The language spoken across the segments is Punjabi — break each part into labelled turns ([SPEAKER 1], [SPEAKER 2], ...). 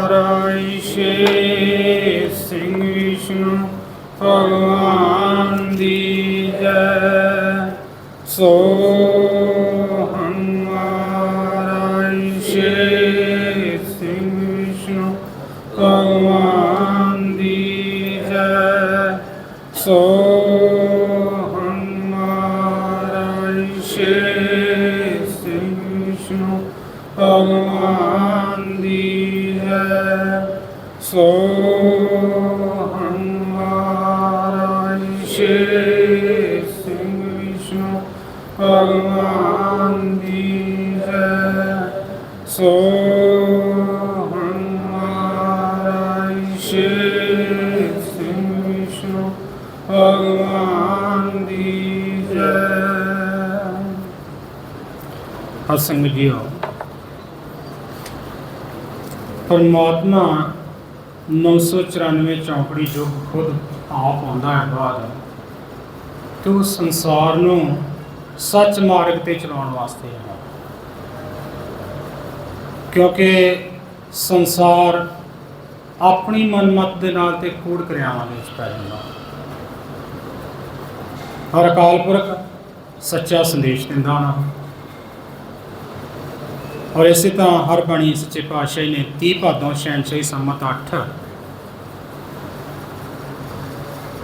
[SPEAKER 1] ਮਹਾਰਾਜ ਸ਼ੇ ਸਿੰਘ ਵਿਸ਼ਨੂੰ ਭਗਵਾਨ ਦੀ ਜੈ। ਸੋ 994 ਚੌਂਕੜੀ ਜੋ ਖੁਦ ਆਪ ਆਉਂਦਾ ਹੈ ਬਾਅਦ। ਤੇ ਸੰਸਾਰ ਨੂੰ ਸੱਚ ਮਾਰਗ ਤੇ ਚਲਾਉਣ ਵਾਸਤੇ ਹੈ ਕਿਉਂਕਿ ਸੰਸਾਰ ਆਪਣੀ ਮਨਮਤ ਦੇ ਨਾਲ ਤੇ ਕੂੜ ਕਰਿਆਵਾਂ ਦੇ ਵਿੱਚ ਪੈ ਜਾਂਦਾ। ਹਰ ਅਕਾਲ ਪੁਰਖ ਸੱਚਾ ਸੰਦੇਸ਼ ਦਿੰਦਾ ਨਾ। ਔਰ ਇਸੇ ਤਰ੍ਹਾਂ ਹਰ ਬਾਣੀ ਸੱਚੇ ਪਾਤਸ਼ਾਹ ਨੇ 30 ਭਾਦੋਂ ਸ਼ੈਨਸ਼ਾਹੀ ਸੰਮਤ 8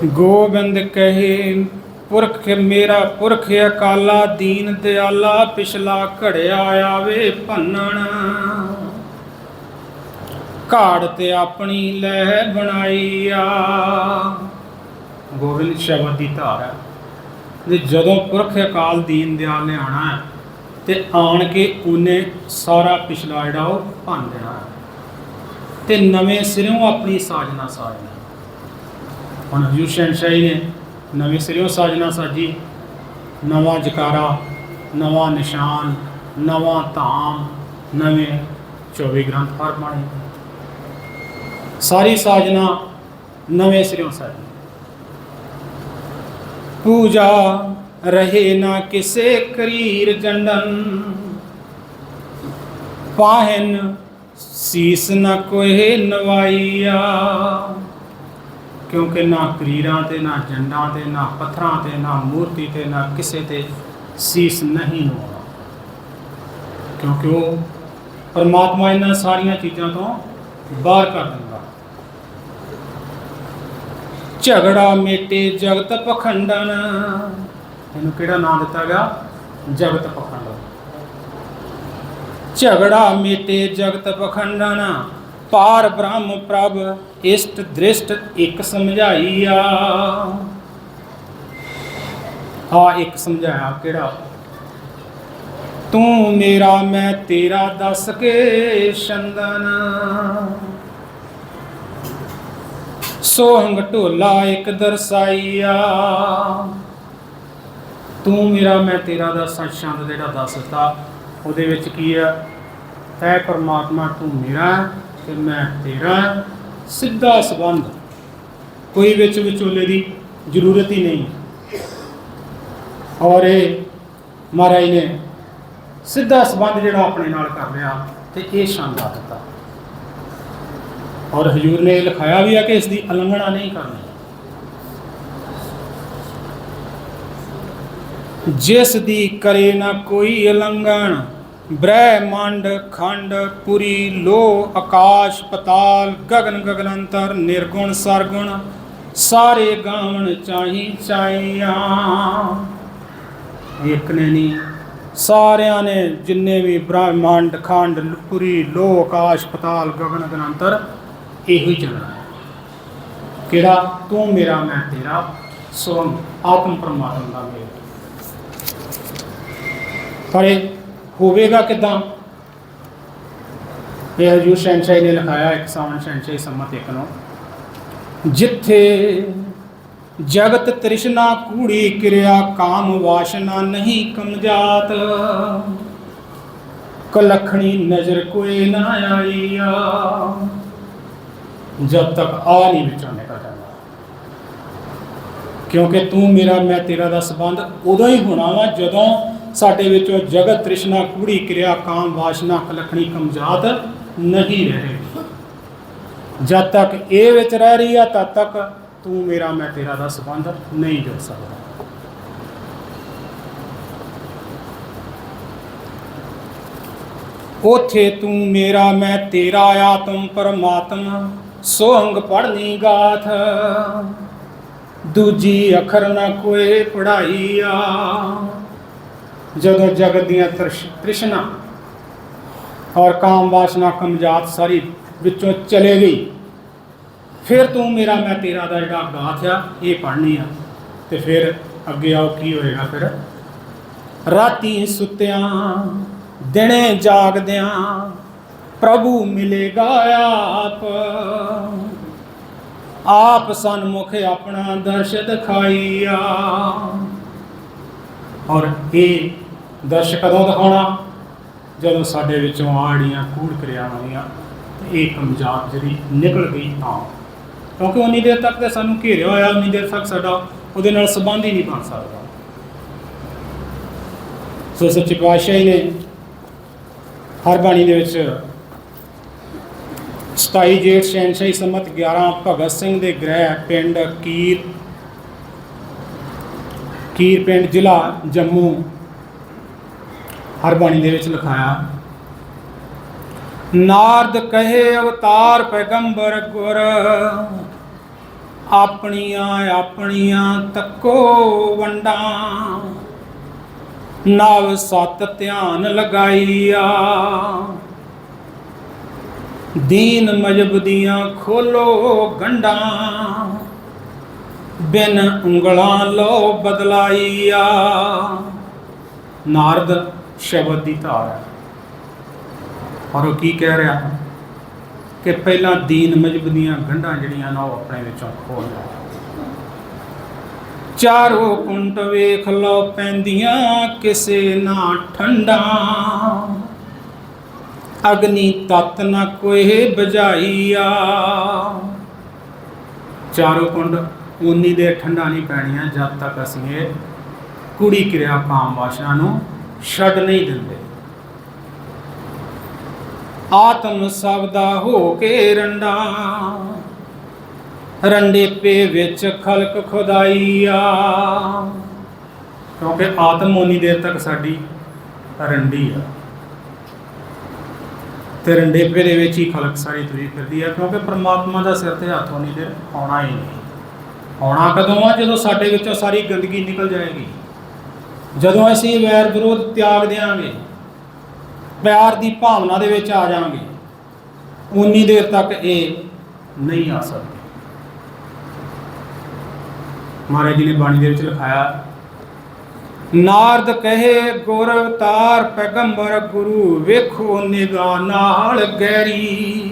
[SPEAKER 1] ਗੋਬਿੰਦ ਕਹੇ, ਪੁਰਖ ਮੇਰਾ ਪੁਰਖ ਅਕਾਲਾ ਦੀਨ ਦਿਆਲਾ, ਪਿਛਲਾ ਘੜਿਆ ਆਵੇ ਭੰਨਣ। ਘਾੜ ਤੇ ਆਪਣੀ ਲੈ ਬਣਾਈ ਆ। ਗੋਬਿੰਦ ਸ਼ਬਦ ਦੀ ਧਾਰ ਹੈ ਤੇ ਜਦੋਂ ਪੁਰਖ ਅਕਾਲ ਦੀਨ ਦਿਆਲ ਨੇ ਆਣਾ ਹੈ, ਤੇ ਆਣ ਕੇ ਉਹਨੇ ਸਾਰਾ ਪਿਛਲਾ ਜਿਹੜਾ ਉਹ ਭੰਨ ਦੇਣਾ ਹੈ ਤੇ ਨਵੇਂ ਸਿਰੋਂ ਆਪਣੀ ਸਾਜਨਾ ਸਾਜਨਾ ਹੁਣ ਹਜੂਰ ਸ਼ਹਿਨਸ਼ਾਹੀ ਨੇ ਨਵੇਂ ਸਿਰੋਂ ਸਾਜਨਾ ਸਾਜੀ ਨਵਾਂ ਜਕਾਰਾ, ਨਵਾਂ ਨਿਸ਼ਾਨ, ਨਵਾਂ ਧਾਮ, ਨਵੇਂ 24 ਗ੍ਰੰਥ ਹਰ ਸਾਰੀ ਸਾਜਨਾ ਨਵੇਂ ਸਿਰੋਂ ਸਾਜੀ। ਪੂਜਾ ਰਹੇ ਨਾ ਕਿਸੇ ਕਰੀਰ ਜੰਡਨ, ਪਾਹਨ ਸੀਸ ਨਾ ਕੋਏ ਨਵਾਈਆ। ਕਿਉਂਕਿ ਨਾ ਕਰੀਰਾਂ ਤੇ, ਨਾ ਜੰਡਾਂ ਤੇ, ਨਾ ਪੱਥਰਾਂ ਤੇ, ਨਾ ਮੂਰਤੀ ਤੇ, ਨਾ ਕਿਸੇ ਤੇ ਸੀਸ ਨਹੀਂ ਨਵਾਉਣਾ ਕਿਉਂਕਿ ਉਹ ਪਰਮਾਤਮਾ ਇਹਨਾਂ ਸਾਰੀਆਂ ਚੀਜ਼ਾਂ ਤੋਂ ਬਾਹਰ ਕਰ ਦਿੰਦਾ। ਝਗੜਾ ਮੇਟੇ ਜਗਤ ਪਖੰਡਨ। ਇਹਨੂੰ ਕਿਹੜਾ ਨਾਮ ਦਿੱਤਾ ਗਿਆ? ਜਗਤ ਪਖੰਡਨ। ਝਗੜਾ ਮੇਟੇ ਜਗਤ ਪਖੰਡਨ। ਪਾਰ ਬ੍ਰਹਮ ਪ੍ਰਭ, ਇਸ਼ਟ ਦ੍ਰਿਸ਼ਟ ਇੱਕ ਸਮਝਾਈਆ। ਆ ਇੱਕ ਸਮਝਾਇਆ ਕਿਹੜਾ? ਤੂੰ ਮੇਰਾ, ਮੈਂ ਤੇਰਾ ਦੱਸ ਕੇ ਸ਼ੰਦਨ ਸੋਹੰਗ ਢੋਲਾ ਇੱਕ ਦਰਸਾਈਆ। ਤੂੰ ਮੇਰਾ, ਮੈਂ ਤੇਰਾ ਦਾ ਸੱਚ ਜਿਹੜਾ ਦੱਸ ਦਿੱਤਾ, ਉਹਦੇ ਵਿੱਚ ਕੀ ਹੈ ਤੈ ਪਰਮਾਤਮਾ ਤੂੰ ਮੇਰਾ ਤੇ ਮੈਂ ਤੇਰਾ ਸਿੱਧਾ ਸਬੰਧ। ਕੋਈ ਵਿੱਚ ਵਿਚੋਲੇ ਦੀ ਜ਼ਰੂਰਤ ਹੀ ਨਹੀਂ। ਔਰ ਇਹ ਮਹਾਰਾਜ ਨੇ ਸਿੱਧਾ ਸਬੰਧ ਜਿਹੜਾ ਆਪਣੇ ਨਾਲ ਕਰ ਲਿਆ ਤੇ ਇਹ ਸ਼ਾਨਦਾਰ ਦਿੱਤਾ। ਔਰ ਹਜੂਰ ਨੇ ਇਹ ਲਿਖਾਇਆ ਵੀ ਆ ਕਿ ਇਸ ਦੀ ਉਲੰਘਣਾ ਨਹੀਂ ਕਰਨੀ। ਜਿਸ ਦੀ ਕਰੇ ਨਾ ਕੋਈ ਉਲੰਘਣ ਬ੍ਰਹਿਮੰਡ, ਖੰਡ, ਪੁਰੀ ਲੋ ਆਕਾਸ਼, ਪਤਾਲ, ਗਗਨ, ਗਗਨੰਤਰ, ਨਿਰਗੁਣ, ਸਰਗੁਣ, ਸਾਰੇ ਗਾਵਣ ਚਾਹੀ ਚਾਈਆਂ ਇੱਕ ਨੇ ਨਹੀਂ, ਸਾਰਿਆਂ ਨੇ ਜਿੰਨੇ ਵੀ ਬ੍ਰਹਿਮੰਡ, ਖੰਡ, ਪੁਰੀ ਲੋ ਆਕਾਸ਼, ਪਤਾਲ, ਗਗਨ, ਗਗਨੰਤਰ, ਇਹੋ ਹੀ ਚੱਲਣਾ ਕਿਹੜਾ? ਤੂੰ ਮੇਰਾ, ਮੈਂ ਤੇਰਾ। ਸੋ ਆਤਮ ਪਰਮਾਤਮਾ ਦਾ ਮੇਲ। ਪਰ ਹੋਵੇਗਾ ਕਿਦਾਂ? ਇਹ ਹਜੂਰ ਸ਼ਹਿਨਸ਼ਾਹੀ ਨੇ ਲਿਖਾਇਆ ਇੱਕ ਸਾਵਣ ਸ਼ਹਿਨਸ਼ਾਹੀ ਸੰਮਤ ਇੱਕ ਨੂੰ। ਜਿੱਥੇ ਜਗਤ ਤ੍ਰਿਸ਼ਨਾ ਕੂੜੀ ਕਿਰਿਆ, ਕਾਮ ਵਾਸ਼ਨਾ ਨਹੀਂ ਕਮਜਾਤ। ਕਲਖਣੀ ਨਜ਼ਰ ਕੋਈ ਨਾ ਆਈਆ। ਜਦ ਤੱਕ ਆ ਨਹੀਂ ਵਿੱਚੋਂ ਨਿਕਲ ਜਾਂਦਾ। ਕਿਉਂਕਿ ਤੂੰ ਮੇਰਾ, ਮੈਂ ਤੇਰਾ ਦਾ ਸੰਬੰਧ ਉਦੋਂ ਹੀ ਹੋਣਾ ਵਾ ਜਦੋਂ ਸਾਡੇ ਵਿੱਚੋਂ ਜਗਤ ਤ੍ਰਿਸ਼ਨਾ, ਕੂੜੀ ਕਿਰਿਆ, ਕਾਮ ਵਾਸ਼ਨਾ, ਕਲਖਣੀ, ਕਮਜਾਤ ਨਹੀਂ ਰਹੇਗੀ ਜਦ ਤੱਕ ਇਹ ਵਿੱਚ ਰਹਿ ਰਹੀ ਆ, ਤਦ ਤੱਕ ਤੂੰ ਮੇਰਾ, ਮੈਂ ਤੇਰਾ ਦਾ ਸੰਬੰਧ ਨਹੀਂ ਜੋੜ ਸਕਦਾ। ਉਥੇ ਤੂੰ ਮੇਰਾ, ਮੈਂ ਤੇਰਾ ਆਤਮ ਪਰਮਾਤਮਾ, ਸੋਹੰਗ ਪੜਨੀ ਗਾਥ। ਦੂਜੀ ਅੱਖਰ ਨਾ ਕੋਈ ਪੜਾਈ ਆ ਜਦੋਂ ਜਗਤ ਦੀਆਂ ਤ੍ਰਿਸ਼- ਤ੍ਰਿਸ਼ਨਾ ਔਰ ਕਾਮ ਵਾਸਨਾ ਕਮਜਾਤ ਸਾਰੀ ਵਿੱਚੋਂ ਚਲੇ ਗਈ, ਫਿਰ ਤੂੰ ਮੇਰਾ, ਮੈਂ ਤੇਰਾ ਦਾ ਜਿਹੜਾ ਗਾਥ ਆ, ਇਹ ਪੜ੍ਹਨੀ ਆ। ਤੇ ਫਿਰ ਅੱਗੇ ਆਓ, ਕੀ ਹੋਏਗਾ ਫਿਰ? ਰਾਤੀ ਸੁੱਤਿਆਂ, ਦਿਨੇ ਜਾਗਦਿਆਂ, ਪ੍ਰਭੂ ਮਿਲੇਗਾ ਆਪ। ਆਪ ਸਨਮੁਖ ਆਪਣਾ ਦਰਸ਼ ਦਿਖਾਈਆ ਔਰ ਇਹ ਦਰਸ਼ ਕਦੋਂ ਦਿਖਾਉਣਾ? ਜਦੋਂ ਸਾਡੇ ਵਿੱਚੋਂ ਆੜੀਆਂ ਕੂੜ ਕਿਰਿਆਵਾਂ ਆਈਆਂ ਤੇ ਇਹ ਪੰਜਾਬ ਜਿਹੜੀ ਨਿਕਲ ਗਈ ਤਾਂ। ਕਿਉਂਕਿ ਉਨੀ ਦੇਰ ਤੱਕ ਤੇ ਸਾਨੂੰ ਘੇਰਿਆ ਹੋਇਆ, ਉਨੀ ਦੇਰ ਤੱਕ ਸਾਡਾ ਉਹਦੇ ਨਾਲ ਸੰਬੰਧ ਹੀ ਨਹੀਂ ਬਣ ਸਕਦਾ। ਸੋ ਸੱਚੇ ਪਾਤਸ਼ਾਹੀ ਨੇ ਹਰ ਬਾਣੀ ਦੇ ਵਿੱਚ 27 ਜੇਠ ਸ਼ਹਿਨਸ਼ਾਹੀ ਸੰਮਤ 11 ਭਗਤ ਸਿੰਘ ਦੇ ਗ੍ਰਹਿ ਪਿੰਡ ਕੀਰ ਕੀਰ ਪਿੰਡ ਜ਼ਿਲ੍ਹਾ ਜੰਮੂ ਹਰ ਬਾਣੀ ਦੇ ਵਿੱਚ ਲਿਖਾਇਆ। ਨਾਰਦ ਕਹੇ, ਅਵਤਾਰ ਪੈਗੰਬਰ ਗੁਰ, ਆਪਣੀਆਂ ਆਪਣੀਆਂ ਤੱਕੋ ਵੰਡਾਂ। ਨਵ ਸਤ ਧਿਆਨ ਲਗਾਈਆ। ਦੀਨ ਮਜਬ ਦੀਆਂ ਖੋਲੋ ਗੰਡਾਂ। ਬਿਨ ਉਂਗਲਾਂ ਲੋ ਬਦਲਾਈਆ। ਨਾਰਦ ਸ਼ਬਦ ਦੀ ਧਾਰ ਹੈ। ਔਰ ਉਹ ਕੀ ਕਹਿ ਰਿਹਾ? ਕਿ ਪਹਿਲਾਂ ਦੀਨ ਮਜਬ ਦੀਆਂ ਗੰਢਾਂ ਜਿਹੜੀਆਂ ਨਾ ਉਹ ਆਪਣੇ ਵਿੱਚੋਂ ਖੋਲ ਲੈ ਚਾਰੋ ਕੁੰਟ ਵੇਖ ਲੋ ਪੈਂਦੀਆਂ ਕਿਸੇ ਨਾ ਠੰਡਾ। ਅਗਨੀ ਤਤ ਨਾ ਕੋਈ ਬੁਝਾਈਆ। ਚਾਰੋਂ ਕੁੰਡ ਉਨੀ ਦੇ ਠੰਡਾ ਨਹੀਂ ਪੈਣੀਆਂ, ਜਦ ਤੱਕ ਅਸੀਂ ਇਹ ਕੁੜੀ ਕਿਰਿਆ ਕਾਮ ਵਾਸ਼ਨਾ ਨੂੰ ਛੱਡ ਨਹੀਂ ਦਿੰਦੇ। ਆਤਮ ਸਬਦਾ ਹੋ ਕੇ ਰੰਡਾ। ਰੰਡੇ ਪੇ ਵਿੱਚ ਖਲਕ ਖੁਦਾਈਆ। ਕਿਉਂਕਿ ਆਤਮ ਉਨੀ ਦੇਰ ਤੱਕ ਸਾਡੀ ਰੰਡੀ ਆ। ਤੇ ਰੰਡੇ ਪੇ ਦੇ ਵਿੱਚ ਹੀ ਖਲਕ ਸਾਰੀ ਤੁਰੀ ਫਿਰਦੀ ਆ, ਕਿਉਂਕਿ ਪ੍ਰਮਾਤਮਾ ਦਾ ਸਿਰ ਤੇ ਹੱਥ ਉਨੀ ਦੇਰ ਆਉਣਾ ਹੀ ਨਹੀਂ। ਆਉਣਾ ਕਦੋਂ ਆ? ਜਦੋਂ ਸਾਡੇ ਵਿੱਚੋਂ ਸਾਰੀ ਗੰਦਗੀ ਨਿਕਲ ਜਾਏਗੀ। ਜਦੋਂ ਅਸੀਂ ਵੈਰ ਵਿਰੋਧ ਤਿਆਗ ਦਿਆਂਗੇ ਪਿਆਰ ਦੀ ਭਾਵਨਾ ਦੇ ਵਿੱਚ ਆ ਜਾਵਾਂਗੇ ਉਨੀ ਦੇਰ ਤੱਕ ਇਹ ਨਹੀਂ ਆ ਸਕਦੇ। ਮਹਾਰਾਜ ਜੀ ਨੇ ਬਾਣੀ ਦੇ ਵਿੱਚ ਲਿਖਾਇਆ, ਨਾਰਦ ਕਹੇ, ਗੁਰ ਅਵਤਾਰ ਪੈਗੰਬਰ ਗੁਰੂ ਵੇਖੋ ਨਿਗਾਹ ਨਾਲ ਗਹਿਰੀ।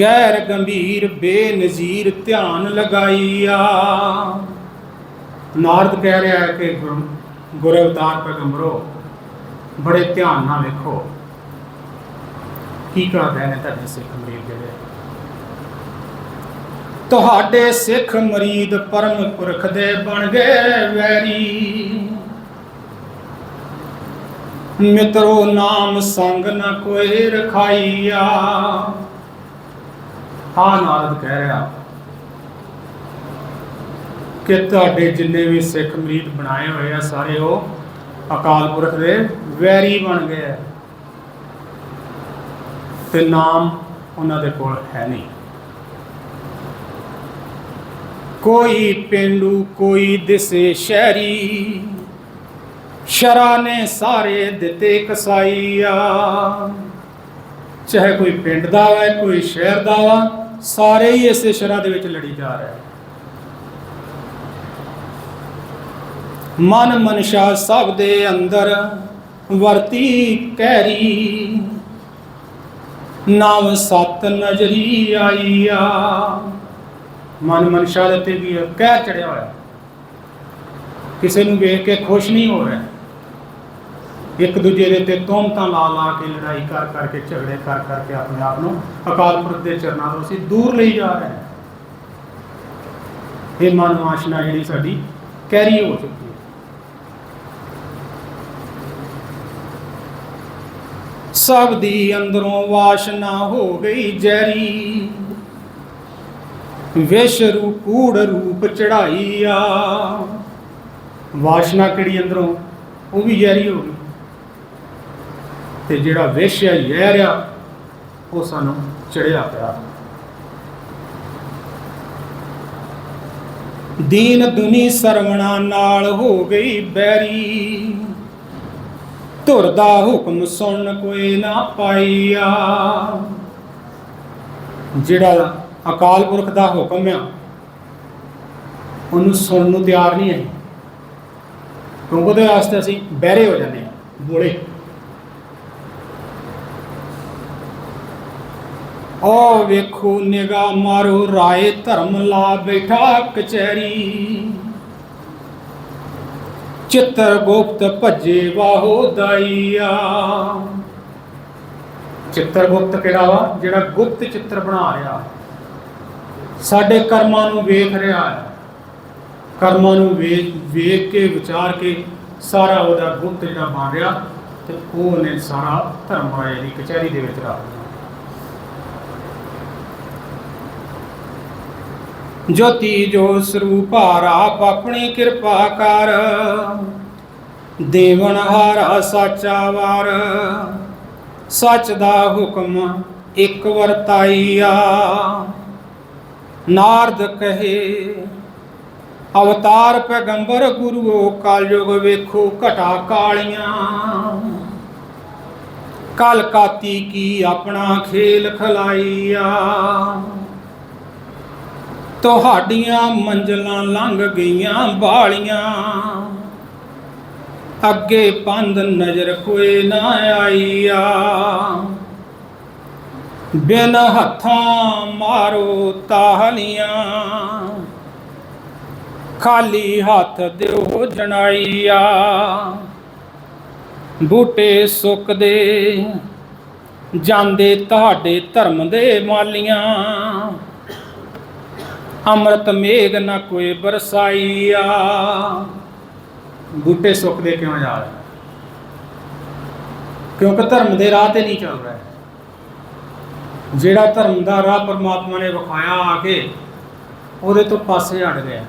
[SPEAKER 1] ਗੈਰ ਗੰਭੀਰ ਬੇਨਜ਼ੀਰ ਧਿਆਨ ਲਗਾਈਆ। ਨਾਰਦ ਕਹਿ ਰਿਹਾ ਹੈ ਕਿ ਗੁਰ ਅਵਤਾਰ ਪੈਗੰਬਰੋ, ਬੜੇ ਧਿਆਨ ਨਾਲ ਵੇਖੋ। ਕੀ ਕਰਦੇ ਨੇ ਤੁਹਾਡੇ ਸਿੱਖ ਮਰੀਦ ਜਿਹੜੇ ਤੁਹਾਡੇ ਸਿੱਖ ਮਰੀਦ ਪਰਮ ਪੁਰਖ ਦੇ ਬਣ ਗਏ ਵੈਰੀ। ਮਿੱਤਰੋ, ਨਾਮ ਸੰਗ ਨਾ ਕੋਈ ਰਖਾਈਆ। ਹਾਂ ਨਾਰਦ ਕਹਿ ਰਿਹਾ ਕਿ ਤੁਹਾਡੇ ਜਿੰਨੇ ਵੀ ਸਿੱਖ ਮਰੀਦ ਬਣਾਏ ਹੋਏ ਆ ਸਾਰੇ ਉਹ ਅਕਾਲ ਪੁਰਖ ਦੇ ਵੈਰੀ ਬਣ ਗਏ ਆ। ਤੇ ਨਾਮ ਉਹਨਾਂ ਦੇ ਕੋਲ ਹੈ ਨਹੀਂ। ਕੋਈ ਪਿੰਡੂ, ਕੋਈ ਦਿਸੇ ਸ਼ਹਿਰੀ, ਸ਼ਰਾ ਨੇ ਸਾਰੇ ਦਿੱਤੇ ਕਸਾਈਆ ਚਾਹੇ ਕੋਈ ਪਿੰਡ ਦਾ ਹੈ ਕੋਈ ਸ਼ਹਿਰ ਦਾ ਵਾ, ਸਾਰੇ ਹੀ ਇਸੇ ਸ਼ਰਾ ਦੇ ਵਿੱਚ ਲੜੀ ਜਾ ਰਹੇ ਮਨ ਮਨਸ਼ਾ ਸਭ ਦੇ ਅੰਦਰ ਵਰਤੀ ਕਹਿਰੀ ਨਾਮ ਸਤ ਨਜ਼ਰੀ ਆਈਆ। ਮਨ ਮਨਸ਼ਾ ਦੇ ਤੇ ਵੀ ਕਹਿ ਚੜਿਆ ਹੋਇਆ। ਕਿਸੇ ਨੂੰ ਵੇਖ ਕੇ ਖੁਸ਼ ਨਹੀਂ ਹੋ ਰਿਹਾ। ਇੱਕ ਦੂਜੇ ਦੇ ਤੇ ਤੋਮਤਾਂ ਲਾ ਲਾ ਕੇ ਲੜਾਈ ਕਰ ਕਰਕੇ ਝਗੜੇ ਕਰ ਕਰਕੇ ਆਪਣੇ ਆਪ ਨੂੰ ਅਕਾਲ ਪੁਰਖ ਦੇ ਚਰਨਾਂ ਤੋਂ ਅਸੀਂ ਦੂਰ ਲਈ ਜਾ ਰਹੇ ਹਾਂ। ਇਹ ਮਨ ਵਾਸ਼ਨਾ ਜਿਹੜੀ ਸਾਡੀ ਕੈਰੀ ਹੋ ਚੁੱਕੀ ਸਭ ਦੀ ਅੰਦਰੋਂ ਵਾਸ਼ਨਾ ਹੋ ਗਈ ਜੈਰੀ ਵਿਸ਼ ਰੂਪ, ਕੂੜ ਰੂਪ ਚੜਾਈ ਆ। ਵਾਸ਼ਨਾ ਕਿਹੜੀ ਅੰਦਰੋਂ? ਉਹ ਵੀ ਜ਼ਹਿਰੀ ਹੋ ਗਈ। ਤੇ ਜਿਹੜਾ ਵਿਸ਼ ਹੈ, ਜ਼ਹਿਰ ਆ, ਉਹ ਸਾਨੂੰ ਚੜਿਆ ਪਿਆ। ਦੀਨ ਦੁਨੀ ਸਰਵਣਾ ਨਾਲ ਹੋ ਗਈ ਬੈਰੀ। ਧੁਰ ਦਾ ਹੁਕਮ ਸੁਣ ਕੋਈ ਨਾ ਪਾਈਆ। ਜਿਹੜਾ ਅਕਾਲ ਪੁਰਖ ਦਾ ਹੁਕਮ ਆ, ਉਹਨੂੰ ਸੁਣਨ ਨੂੰ ਤਿਆਰ ਨਹੀਂ ਹੈ ਕਿਉਂਕਿ ਉਹਦੇ ਵਾਸਤੇ ਅਸੀਂ ਬਹਿਰੇ ਹੋ ਜਾਂਦੇ ਹਾਂ ਬੋਲੇ ਓ ਵੇਖੋ ਨਿਗਾ ਮਾਰੋ, ਰਾਏ ਧਰਮ ਲਾ ਬੈਠਾ ਕਚਹਿਰੀ। ਚਿੱਤਰ ਗੁਪਤ ਭੱਜੇ ਵਾਹੋ ਦਾਈਆ। ਚਿੱਤਰ ਗੁਪਤ ਕਿਹੜਾ ਵਾ? ਜਿਹੜਾ ਗੁਪਤ ਚਿੱਤਰ ਬਣਾ ਰਿਹਾ। ਸਾਡੇ ਕਰਮਾਂ ਨੂੰ ਵੇਖ ਰਿਹਾ ਹੈ। ਕਰਮਾਂ ਨੂੰ ਵੇਖ ਵੇਖ ਕੇ, ਵਿਚਾਰ ਕੇ ਸਾਰਾ ਉਹਦਾ ਗੁਪਤ ਜਿਹੜਾ ਬਣ ਰਿਹਾ ਤੇ ਉਹਨੇ ਸਾਰਾ ਧਰਮ ਰਾਏ ਦੀ ਕਚਹਿਰੀ ਦੇ ਵਿੱਚ ਰੱਖ ਜੋਤੀ ਜੋ ਸਰੂਪ ਆਪ ਆਪਣੀ ਕਿਰਪਾ ਕਰ। ਦੇਵਨ ਹਾਰਾ ਸਾਚਾ ਵਾਰ। ਸੱਚ ਦਾ ਹੁਕਮ ਇੱਕ ਵਰਤਾਈਆ। ਨਾਰਦ ਕਹੇ, ਅਵਤਾਰ ਪੈਗੰਬਰ ਗੁਰੂਓ, ਕਲਯੁਗ ਵੇਖੋ ਘਟਾ ਕਾਲੀਆਂ। ਕਲ ਕਾਤੀ ਕੀ ਆਪਣਾ ਖੇਲ ਖਲਾਈਆ। ਤੁਹਾਡੀਆਂ ਮੰਜ਼ਲਾਂ ਲੰਘ ਗਈਆਂ ਬਾਲੀਆਂ ਅੱਗੇ ਪੰਧ ਨਜ਼ਰ ਕੋਈ ਨਾ ਆਈਆ। ਬਿਨ ਹੱਥਾਂ ਮਾਰੋ ਤਾਹਲੀਆਂ। ਖਾਲੀ ਹੱਥ ਦਿਓ ਜਣਾਈਆ। ਬੂਟੇ ਸੁੱਕਦੇ, ਜਾਂਦੇ ਤੁਹਾਡੇ ਧਰਮ ਦੇ ਮਾਲੀਆਂ। ਅੰਮ੍ਰਿਤ ਮੇਘ ਨਾ ਕੋਈ ਬਰਸਾਈਆ। ਬੂਟੇ ਸੁੱਕਦੇ ਕਿਉਂ ਜਾ ਰਹੇ ਕਿਉਂਕਿ ਧਰਮ ਦੇ ਰਾਹ ਤੇ ਨਹੀਂ ਚੱਲ ਰਿਹਾ ਜਿਹੜਾ ਧਰਮ ਦਾ ਰਾਹ ਪਰਮਾਤਮਾ ਨੇ ਵਿਖਾਇਆ ਆ ਕੇ, ਉਹਦੇ ਤੋਂ ਪਾਸੇ ਹਟ ਗਿਆ।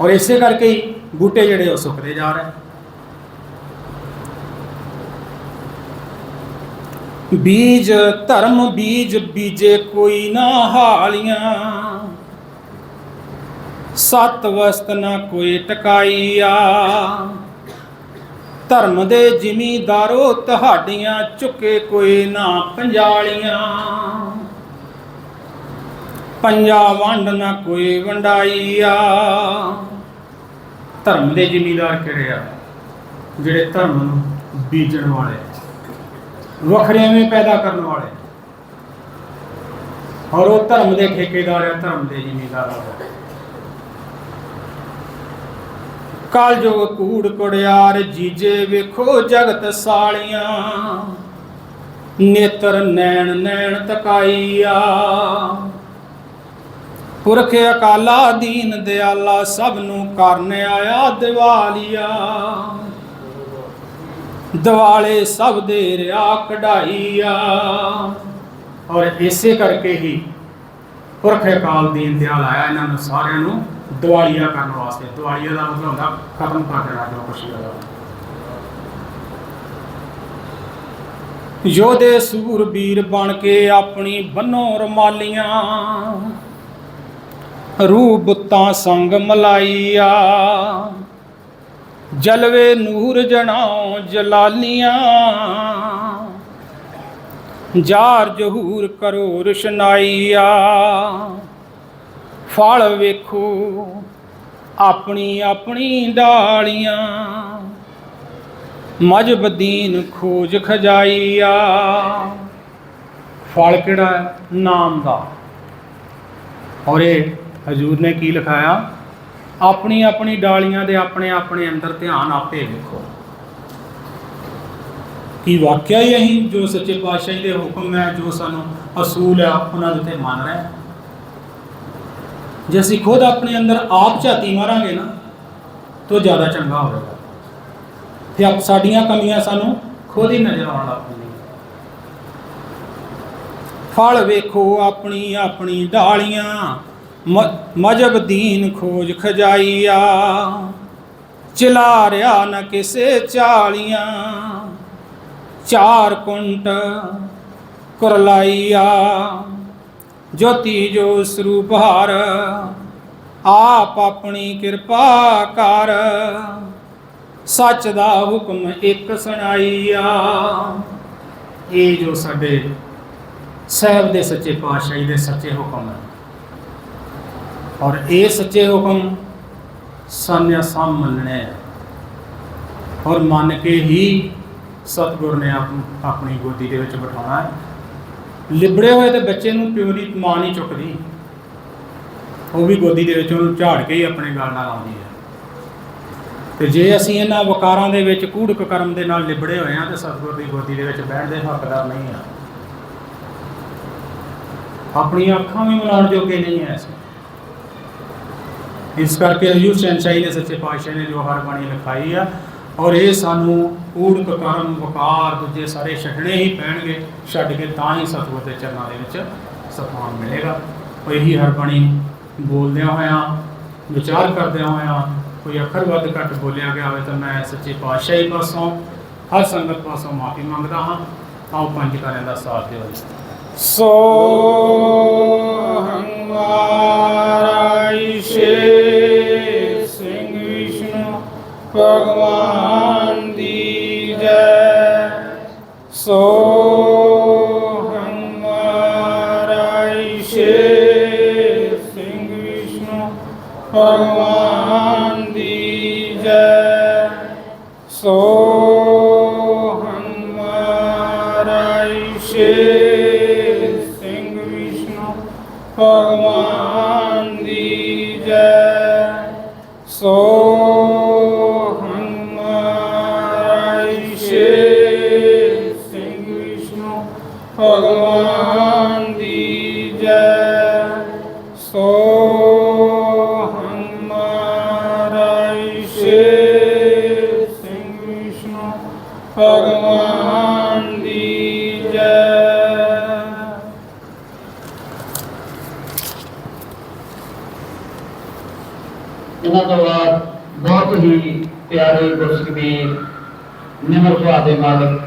[SPEAKER 1] ਔਰ ਇਸੇ ਕਰਕੇ ਹੀ ਬੂਟੇ ਜਿਹੜੇ ਉਹ ਸੁੱਕਦੇ ਜਾ ਰਹੇ। ਬੀਜ ਧਰਮ ਬੀਜ ਬੀਜੇ ਕੋਈ ਨਾ ਹਾਲੀਆਂ। ਸਤ ਵਸਤ ਨਾ ਕੋਈ ਟਕਾਈਆ। ਧਰਮ ਦੇ ਜ਼ਿਮੀਦਾਰੋ ਤੁਹਾਡੀਆਂ ਚੁੱਕੇ ਕੋਈ ਨਾ ਪੰਜਾਲੀਆਂ। ਪੰਜਾ ਵੰਡ ਨਾ ਕੋਈ ਵੰਡਾਈਆ। ਧਰਮ ਦੇ ਜ਼ਿਮੀਦਾਰ ਕਿਹੜੇ ਆ? ਜਿਹੜੇ ਧਰਮ ਨੂੰ ਬੀਜਣ ਵਾਲੇ ਵੱਖਰੇਵੇਂ ਪੈਦਾ ਕਰਨ ਵਾਲੇ। ਔਰ ਉਹ ਧਰਮ ਦੇ ਠੇਕੇਦਾਰ ਆ, ਧਰਮ ਦੇ ਜ਼ਿਮੀਦਾਰ ਆ। ਕਾਲ ਜੋ ਕੂੜ ਕੁੜਿਆਰ ਜੀਜੇ ਵੇਖੋ ਜਗਤ ਸਾਲੀਆਂ। ਨੇਤਰ ਨੈਣ ਨੈਣ ਤਕਾਈਆ। ਪੁਰਖ ਅਕਾਲਾ ਦੀਨ ਦਿਆਲਾ, ਸਭ ਨੂੰ ਕਰਨ ਆਇਆ ਦਿਵਾਲੀਆ। ਦਿਵਾਲੇ ਸਭ ਦੇ ਰਿਆ ਕਢਾਈਆ। ਔਰ ਇਸੇ ਕਰਕੇ ਹੀ ਪੁਰਖ ਕਾਲ ਦੀਨ ਦਿਆਲ ਆਇਆ ਇਹਨਾਂ ਨੂੰ ਸਾਰਿਆਂ ਨੂੰ ਦਿਵਾਲੀਆ ਕਰਨ ਵਾਸਤੇ। ਦਿਵਾਲੀਆ ਦਾ ਮਤਲਬ ਹੁੰਦਾ ਖਤਮ ਕਰ ਦੇਣਾ ਜੋ ਕੁਛ ਵੀ ਯੋਧੇ ਸੂਰਬੀਰ ਬਣ ਕੇ ਆਪਣੀ ਬੰਨੋ ਰਮਾਲੀਆਂ ਰੂਹ ਬੁੱਤਾਂ ਸੰਗ ਮਲਾਈਆ। ਜਲਵੇ ਨੂਰ ਜਣਾਓ ਜਲਾਲੀਆਂ। ਜਾਰ ਜਹੂਰ ਕਰੋ ਰਸ਼ਨਾਈਆ। ਫਲ ਵੇਖੋ ਆਪਣੀ ਆਪਣੀ ਡਾਲੀਆਂ। ਮਜਬਦੀਨ ਖੋਜ ਖਜਾਈਆ। ਫਲ ਕਿਹੜਾ ਨਾਮ ਦਾ। ਔਰ ਇਹ ਹਜੂਰ ਨੇ ਕੀ ਲਿਖਾਇਆ? ਆਪਣੀ ਆਪਣੀ ਡਾਲੀਆਂ ਦੇ ਆਪਣੇ ਆਪਣੇ ਅੰਦਰ ਧਿਆਨ ਆਪੇ ਵੇਖੋ। ਕੀ ਵਾਕਿਆ ਹੀ ਅਸੀਂ ਜੋ ਸੱਚੇ ਪਾਤਸ਼ਾਹ ਦੇ ਹੁਕਮ ਹੈ, ਜੋ ਸਾਨੂੰ ਅਸੂਲ ਹੈ ਉਹਨਾਂ ਦੇ ਤੇ ਮੰਨ ਰਹੇ ਜੇ ਅਸੀਂ ਖੁਦ ਆਪਣੇ ਅੰਦਰ ਆਪ ਝਾਤੀ ਮਾਰਾਂਗੇ ਨਾ, ਤਾਂ ਜ਼ਿਆਦਾ ਚੰਗਾ ਹੋਵੇਗਾ। ਤੇ ਆਪ ਸਾਡੀਆਂ ਕਮੀਆਂ ਸਾਨੂੰ ਖੁਦ ਹੀ ਨਜ਼ਰ ਆਉਣ ਲੱਗ ਪੈਂਦੀ ਫਲ ਵੇਖੋ ਆਪਣੀ ਆਪਣੀ ਡਾਲੀਆਂ। ਮਜਬ ਦੀਨ ਖੋਜ ਖਜਾਈਆ। ਚਲਾ ਰਿਆ ਨ ਕਿਸੇ ਚਾਲੀਆਂ। ਚਾਰ ਕੁੰਟ ਕੁਰਲਾਈਆ। ਜੋਤੀ ਜੋ ਸਰੂਪ ਹਰ, ਆਪ ਆਪਣੀ ਕਿਰਪਾ ਕਰ। ਸੱਚ ਦਾ ਹੁਕਮ ਇੱਕ ਸੁਣਾਈਆ। ਇਹ ਜੋ ਸਾਡੇ ਸਾਹਿਬ ਦੇ ਸੱਚੇ ਪਾਤਸ਼ਾਹੀ ਦੇ ਸੱਚੇ ਹੁਕਮ ਹੈ। ਔਰ ਇਹ ਸੱਚੇ ਹੁਕਮ ਸਾਨਿਆ ਸਾਮ ਮੰਨਣੇ ਹੈ ਔਰ ਮੰਨ ਕੇ ਹੀ ਸਤਿਗੁਰ ਨੇ ਆਪਣੀ ਗੋਦੀ ਦੇ ਵਿੱਚ ਬਿਠਾਉਣਾ ਹੈ। ਲਿਬੜੇ ਹੋਏ ਤੇ ਬੱਚੇ ਨੂੰ ਪਿਓ ਦੀ ਮਾਂ ਨਹੀਂ ਚੁੱਕਦੀ। ਉਹ ਵੀ ਗੋਦੀ ਦੇ ਵਿੱਚ ਉਹਨੂੰ ਝਾੜ ਕੇ ਹੀ ਆਪਣੇ ਗਲ ਨਾਲ ਆਉਂਦੀ ਹੈ। ਤੇ ਜੇ ਅਸੀਂ ਇਹਨਾਂ ਵਕਾਰਾਂ ਦੇ ਵਿੱਚ ਕੂੜਕ ਕਰਮ ਦੇ ਨਾਲ ਲਿਬੜੇ ਹੋਏ ਹਾਂ ਤੇ ਸਤਿਗੁਰ ਦੀ ਗੋਦੀ ਦੇ ਵਿੱਚ ਬੈਠ ਦੇ ਹੱਕਦਾਰ ਨਹੀਂ ਆ। ਆਪਣੀਆਂ ਅੱਖਾਂ ਵੀ ਮਿਲਾਉਣ ਜੋਗੇ ਨਹੀਂ ਐ ਅਸੀਂ। ਇਸ ਕਰਕੇ ਹਜੂਰ ਸ਼ਹਿਨਸ਼ਾਹੀ ਨੇ ਸੱਚੇ ਪਾਤਸ਼ਾਹ ਨੇ ਜੋ ਹਰ ਬਾਣੀ ਲਿਖਾਈ ਆ, ਔਰ ਇਹ ਸਾਨੂੰ ਕੂੜਕ ਕਰਮ, ਵਕਾਰ ਦੂਜੇ ਸਾਰੇ ਛੱਡਣੇ ਹੀ ਪੈਣਗੇ, ਛੱਡ ਕੇ ਤਾਂ ਹੀ ਸਤਿਗੁਰ ਦੇ ਚਰਨਾਂ ਦੇ ਵਿੱਚ ਸਥਾਨ ਮਿਲੇਗਾ। ਉਹ ਇਹੀ ਹਰ ਬਾਣੀ ਬੋਲਦਿਆਂ ਹੋਇਆਂ, ਵਿਚਾਰ ਕਰਦਿਆਂ ਹੋਇਆਂ, ਕੋਈ ਅੱਖਰ ਵੱਧ ਘੱਟ ਬੋਲਿਆ ਗਿਆ ਹੋਵੇ ਤਾਂ ਮੈਂ ਸੱਚੇ ਪਾਤਸ਼ਾਹੀ ਪਾਸੋਂ, ਹਰ ਸੰਗਤ ਪਾਸੋਂ ਮਾਫੀ ਮੰਗਦਾ ਹਾਂ। ਆਓ ਪੰਜ ਕਾਰਿਆਂ ਦਾ ਸਾਥ ਦਿਓ। ਜੀ ਸੋ ਹੰਵਾਰਾਇਸ਼ੇ ਸਿੰਘ ਵਿਸ਼ਨੂੰ ਭਗਵਾਨ ਦੀ ਜੈ ਸੋ ਹੰਵਾਰਾਇਸ਼ੇ ਸਿੰਘ
[SPEAKER 2] ਹੀ